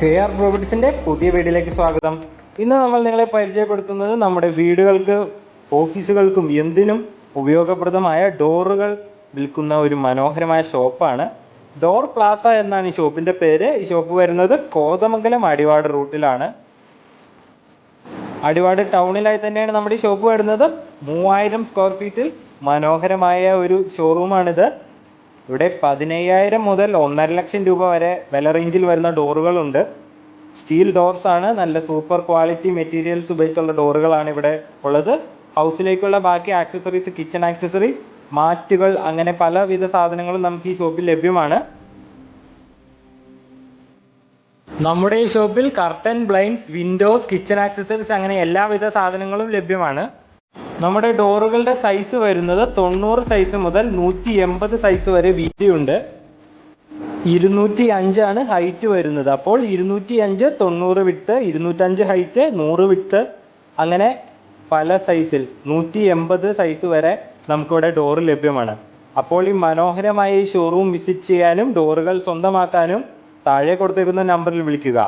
K R പ്രോപ്പർട്ടീസിന്റെ പുതിയ വീഡിയോയിലേക്ക് സ്വാഗതം. ഇന്ന് നമ്മൾ നിങ്ങളെ പരിചയപ്പെടുത്തുന്നത് നമ്മുടെ വീടുകൾക്ക് ഓഫീസുകൾക്കും എന്തിനും ഉപയോഗപ്രദമായ ഡോറുകൾ വിൽക്കുന്ന ഒരു മനോഹരമായ ഷോപ്പാണ്. ഡോർ പ്ലാസ എന്നാണ് ഈ ഷോപ്പിന്റെ പേര്. ഈ ഷോപ്പ് വരുന്നത് കോതമംഗലം അടിവാട് റൂട്ടിലാണ്. അടിവാട് ടൗണിലായി തന്നെയാണ് നമ്മുടെ ഈ ഷോപ്പ് വരുന്നത്. മൂവായിരം സ്ക്വയർ ഫീറ്റിൽ മനോഹരമായ ഒരു ഷോറൂമാണിത്. ഇവിടെ പതിനയ്യായിരം മുതൽ ഒന്നര ലക്ഷം രൂപ വരെ വില റേഞ്ചിൽ വരുന്ന ഡോറുകളുണ്ട്. സ്റ്റീൽ ഡോർസ് ആണ്. നല്ല സൂപ്പർ ക്വാളിറ്റി മെറ്റീരിയൽസ് ഉപയോഗിച്ചുള്ള ഡോറുകളാണ് ഇവിടെ ഉള്ളത്. ഹൗസിലേക്കുള്ള ബാക്കി ആക്സസറീസ് കിച്ചൺ ആക്സസറി മാറ്റുകൾ അങ്ങനെ പലവിധ സാധനങ്ങളും നമുക്ക് ഈ ഷോപ്പിൽ ലഭ്യമാണ്. നമ്മുടെ ഈ ഷോപ്പിൽ curtain blinds windows kitchen accessories അങ്ങനെ എല്ലാവിധ സാധനങ്ങളും ലഭ്യമാണ്. നമ്മുടെ ഡോറുകളുടെ സൈസ് വരുന്നത് തൊണ്ണൂറ് സൈസ് മുതൽ നൂറ്റി എൺപത് സൈസ് വരെ വീതിയുണ്ട്. ഇരുന്നൂറ്റി അഞ്ചാണ് ഹൈറ്റ് വരുന്നത്. അപ്പോൾ ഇരുന്നൂറ്റി അഞ്ച് തൊണ്ണൂറ് വിട്ട് ഇരുന്നൂറ്റഞ്ച് ഹൈറ്റ് നൂറ് വിട്ട് അങ്ങനെ പല സൈസിൽ നൂറ്റി എൺപത് സൈസ് വരെ നമുക്കിവിടെ ഡോറ് ലഭ്യമാണ്. അപ്പോൾ ഈ മനോഹരമായ ഈ ഷോറൂം വിസിറ്റ് ചെയ്യാനും ഡോറുകൾ സ്വന്തമാക്കാനും താഴെ കൊടുത്തിരിക്കുന്ന നമ്പറിൽ വിളിക്കുക.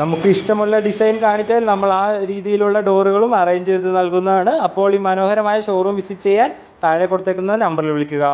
നമുക്ക് ഇഷ്ടമുള്ള ഡിസൈൻ കാണിച്ചാൽ നമ്മൾ ആ രീതിയിലുള്ള ഡോറുകളും അറേഞ്ച് ചെയ്ത് നൽകുന്നതാണ്. അപ്പോൾ ഈ മനോഹരമായ ഷോറൂം വിസിറ്റ് ചെയ്യാൻ താഴെ കൊടുത്തേക്കുന്ന നമ്പറിൽ വിളിക്കുക.